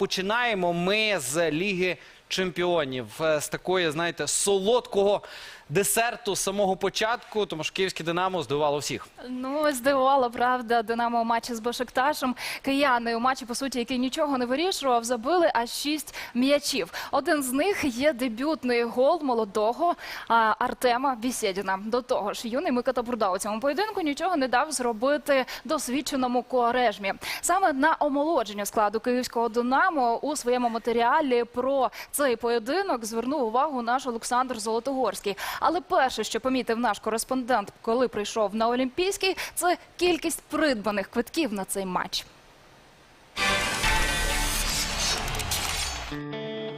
починаємо ми з Ліги Чемпіонів е, з такої, знаєте, солодкого десерту з самого початку, тому що київське Динамо здивувало всіх. Ну, здивувала, правда, Динамо у матчі з Бешикташем. Кияни у матчі, по суті, який нічого не вирішував, забили аж шість м'ячів. Один з них є дебютний гол молодого Артема Бісєдіна. До того ж, юний Микита Бурда у цьому поєдинку нічого не дав зробити досвідченому Коарежмі. Саме на омолодження складу київського Динамо у своєму матеріалі про цей поєдинок звернув увагу наш Олександр Золотогорський. Але перше, що помітив наш кореспондент, коли прийшов на Олімпійський, це кількість придбаних квитків на цей матч.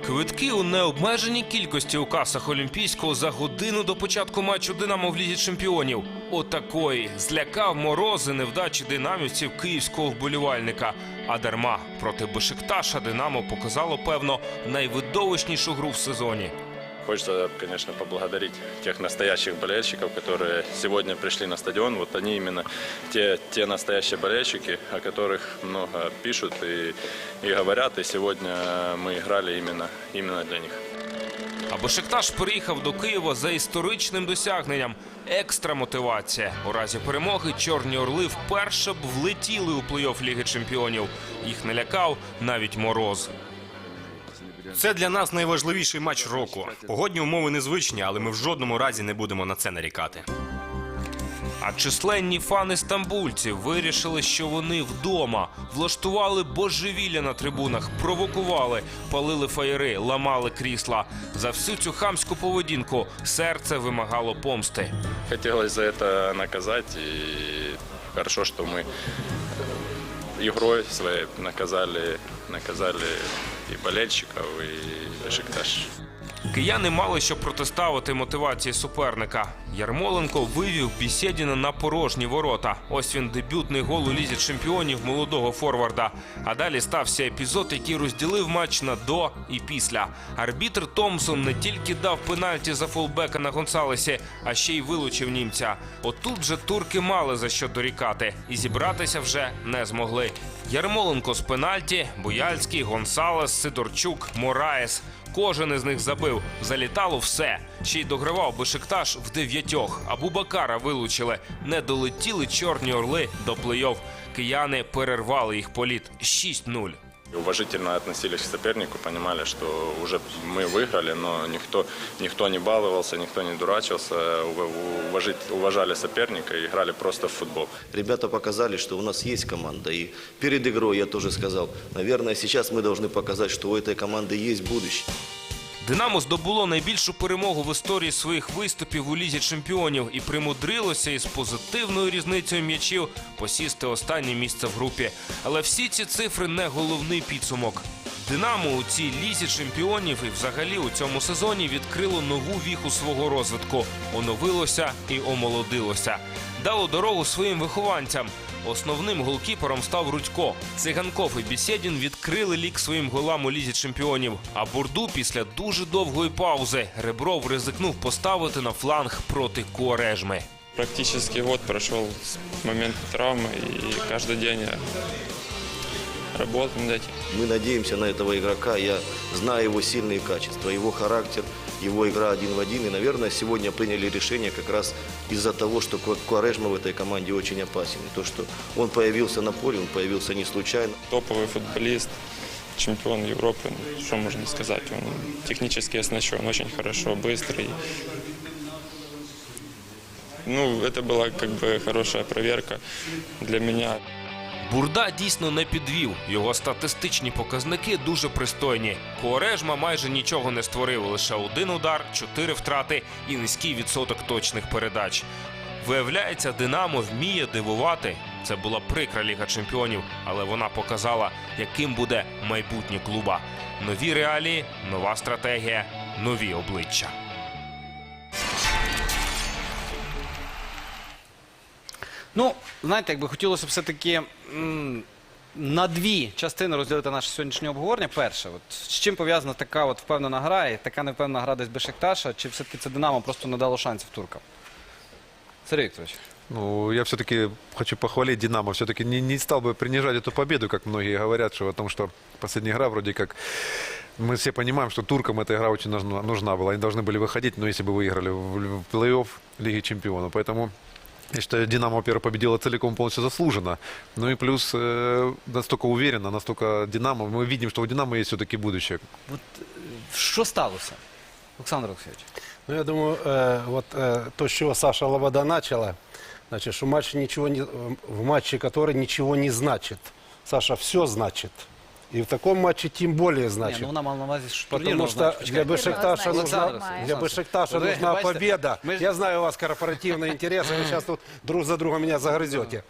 Квитки у необмеженій кількості у касах Олімпійського за годину до початку матчу Динамо в Лізі Чемпіонів. Отакої злякав морози невдачі динамівців київського вболівальника. А дарма проти Бешикташа Динамо показало певно найвидовищнішу гру в сезоні. Хочется, конечно, поблагодарить тех настоящих болельщиков, которые сегодня пришли на стадион. Вот они именно те, те настоящие болельщики, о которых много пишут и, и говорят. И сегодня мы играли именно, именно для них. А Бешикташ приїхав до Києва за історичним досягненням. Екстра мотивація. У разі перемоги Чорні Орли вперше б влетіли у плей-офф Ліги Чемпіонів. Їх не лякав навіть мороз. Це для нас найважливіший матч року. Погодні умови незвичні, але ми в жодному разі не будемо на це нарікати. А численні фани стамбульців вирішили, що вони вдома влаштували божевілля на трибунах, провокували, палили фаєри, ламали крісла. За всю цю хамську поведінку серце вимагало помсти. Хотелось за это наказать. И хорошо, что мы игрой своей наказали, наказали и болельщиков, и Бешикташ. Кияни мали що протиставити мотивації суперника. Ярмоленко вивів Бісєдіна на порожні ворота. Ось він дебютний гол у лізі чемпіонів молодого форварда. А далі стався епізод, який розділив матч на до і після. Арбітр Томсон не тільки дав пенальті за фолбека на Гонсалесі, а ще й вилучив німця. Отут же турки мали за що дорікати, і зібратися вже не змогли. Ярмоленко з пенальті, Бояльський, Гонсалес, Сидорчук, Мораєс. Кожен із них забив. Залітало все. Ще й догравав Бешикташ в дев'ятьох. Абу бакара вилучили. Не долетіли чорні орли до плей-офф. Кияни перервали їх політ 6-0. И уважительно относились к сопернику, понимали, что уже мы выиграли, но никто, никто не баловался, никто не дурачился, ув- уважить- уважали соперника и играли просто в футбол. Ребята показали, что у нас есть команда. И перед игрой я тоже сказал, наверное, сейчас мы должны показать, что у этой команды есть будущее. Динамо здобуло найбільшу перемогу в історії своїх виступів у лізі чемпіонів і примудрилося із позитивною різницею м'ячів посісти останнє місце в групі. Але всі ці цифри не головний підсумок. Динамо у цій лізі чемпіонів і взагалі у цьому сезоні відкрило нову віху свого розвитку, оновилося і омолодилося. Дало дорогу своїм вихованцям. Основним голкіпером став Рудько. Циганков і Бісєдін відкрили лік своїм голам у лізі чемпіонів. А Бурду після дуже довгої паузи Ребров ризикнув поставити на фланг проти Куарежми. Практически год прошел с момента травмы, и каждый день я работаю над этим. Мы надеемся на этого игрока. Я знаю его сильные качества, его характер, его игра один в один. И, наверное, сегодня приняли решение как раз из-за того, что Ку- Куарежма в этой команде очень опасен. И то, что он появился на поле, он появился не случайно. Топовый футболист, чемпион Европы, ну, что можно сказать, он технически оснащен, очень хорошо, быстрый. Ну, это была как бы хорошая проверка для меня. Бурда дійсно не підвів. Його статистичні показники дуже пристойні. Куарежма майже нічого не створив. Лише один удар, чотири втрати і низький відсоток точних передач. Виявляється, Динамо вміє дивувати. Це була прикра Ліга Чемпіонів, але вона показала, яким буде майбутнє клуба. Нові реалії, нова стратегія, нові обличчя. Ну, знаєте, якби хотілося все-таки м, на дві частини розділити наше сьогоднішнє обговорення. Перше, от, з чим пов'язана така от впевнена гра і така невпевнена гра десь Бешикташа, чи все-таки це Динамо просто не дало шансів туркам? Сергій Вікторович. Ну, я все-таки хочу похвалить Динамо. Все-таки не, не стал бы принижать эту победу, как многие говорят, что о том, что последняя игра вроде как... Мы все понимаем, что туркам эта игра очень нужна, нужна была. Они должны были выходить, но если бы выиграли в, в плей-офф Лиги Чемпионов. Поэтому я считаю, Динамо, во-первых, победила целиком полностью заслуженно. Ну и плюс э, настолько уверенно, настолько Динамо. Мы видим, что у Динамо есть все-таки будущее. От, е, що сталося? Олександр Олексійович. Ну, я думаю, э, вот э, то, с чего Саша Лобода начала, значит, что матч ничего не, э, в матче, который ничего не значит. Саша, все значит. И в таком матче тем более Ні, значит. ну вона мала на увазі, що Потому турнірного что значення. для Бешикташа Олександр нужна, Олександрович. для Бешикташа Ви нужна бачите, победа. ми ж- Я знаю, у вас корпоративные интересы, вы сейчас тут друг за друга меня загрызете.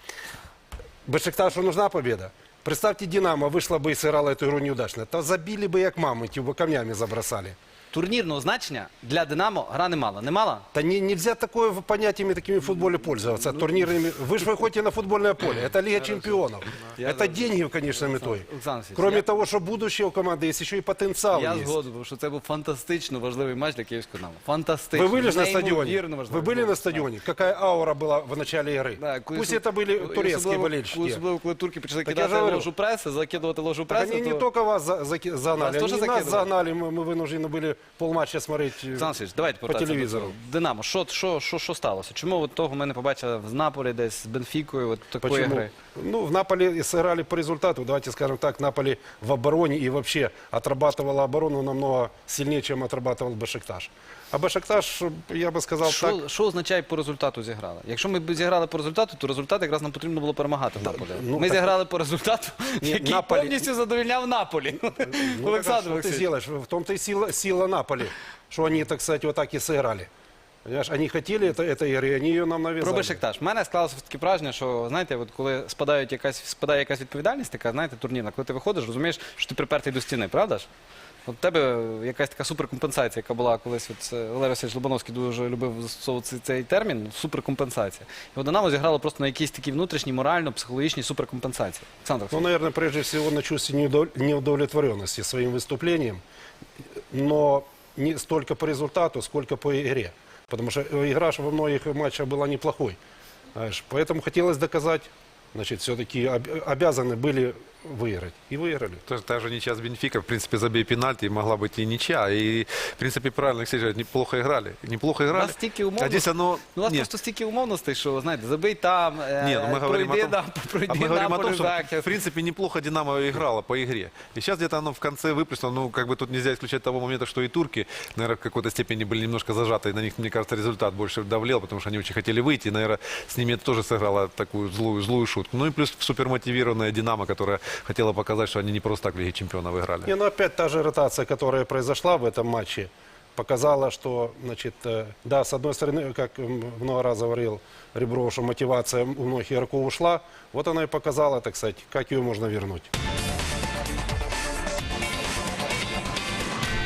Бешикташу нужна победа. Представьте, Динамо вышла бы и сыграла эту игру неудачно. То забили бы, как мамонтів, бы камнями забросали. Турнірного значення для Динамо гра не мала. Не мала? Да не, нельзя такое в- понятиями такими в футболе пользоваться, турнирными. Вы же выходите на футбольное поле. Это Лига чемпионов. Это деньги в конечном итоге. Олександр Олексійович, Кроме я- того, что будущее у команды есть, еще и потенциал Я есть. згоден, бо що це був фантастично важливий матч для київського Динамо. Фантастично. Вы были же на стадионе? Неймовірно важливий. Вы были на стадионе? Какая аура была в начале игры? Да, коли Пусть су- это были коли турецкие особливо- болельщики. коли Особливо, коли турки почали Так я кидати же говорю. ложу преси, закидувати ложу Так преси. они не то- только вас за- заки- загнали, Вас они тоже и нас закидывали? загнали. Мы, мы вынуждены были полматча смотреть э, Олександр Олексійович, давайте по повертатися до телевізору. цього. Динамо, що, що, що, що сталося? Чому от того ми не побачили з Наполі десь, з Бенфікою, от такої Почему? гри? Ну, в Наполе и сыграли по результату. Давайте скажем так, Наполе в обороне и вообще отрабатывала оборону намного сильнее, чем отрабатывал Башикташ. А Башикташ, я бы сказал так, Що, що означає по результату зіграли? Якщо ми б зіграли по результату, то результат якраз нам потрібно було перемагати в Наполі. ну, ми так- зіграли по результату, Ні, який Наполі- повністю задовільняв Наполі. ну, так а Олександр что ты Олексійович. сделаешь? В том-то и сила, сила Наполи, что они, так сказать, вот так и сыграли. Понимаешь, они хотели это, этой игры, и они ее нам навязали. Про Бешикташ. В мене склалося таке враження, що знаєте, от коли спадають якась, спадає якась відповідальність, така, знаєте, турнірна, коли ти виходиш, розумієш, що ти припертий до стіни, правда ж? От у тебе якась така суперкомпенсація, яка була колись. От це Валерій Васильович Лобановський дуже любив застосовувати цей, цей термін суперкомпенсація. І от Динамо зіграло просто на якійсь такій внутрішній, морально-психологічній суперкомпенсації. Олександр, Ну, Олексійович. наверное, прежде всего на чувстве неудов- неудовлетворенности своим выступлением, но не столько по результату, сколько по игре. Потому что игра ж во многих матчах была неплохой. Знаешь, Поэтому хотелось доказать, значит, все-таки обязаны были выиграть. И выиграли. Тоже та же ничья с Бенфика, в принципе, забей пенальти, и могла быть и ничья. И, в принципе, правильно, Алексей говорит, неплохо играли. Неплохо У играли. вас стільки умовностей, А здесь оно... ну, у вас Нет. просто стільки умовностей, що, знаєте, забий там, е, Не, ну мы говорим о пройди том, на, пройди а мы на говорим о поле том, что, захист. в принципе, неплохо Динамо играла по игре. И сейчас где-то оно в конце выплеснуло. Ну, как бы тут нельзя исключать того момента, что и турки, наверное, в какой-то степени были немножко зажаты. И на них, мне кажется, результат больше давлел, потому что они очень хотели выйти. И, наверное, с ними это тоже сыграло такую злую, злую шутку. Ну и плюс супермотивированная Динамо, которая хотела показать, что они не просто так в Лиге Чемпионов играли. Не, ну опять та же ротация, которая произошла в этом матче, показала, что, значит, э, да, с одной стороны, как м, много раз говорил Ребров, что мотивация у многих игроков ушла, вот она и показала, так сказать, как ее можно вернуть.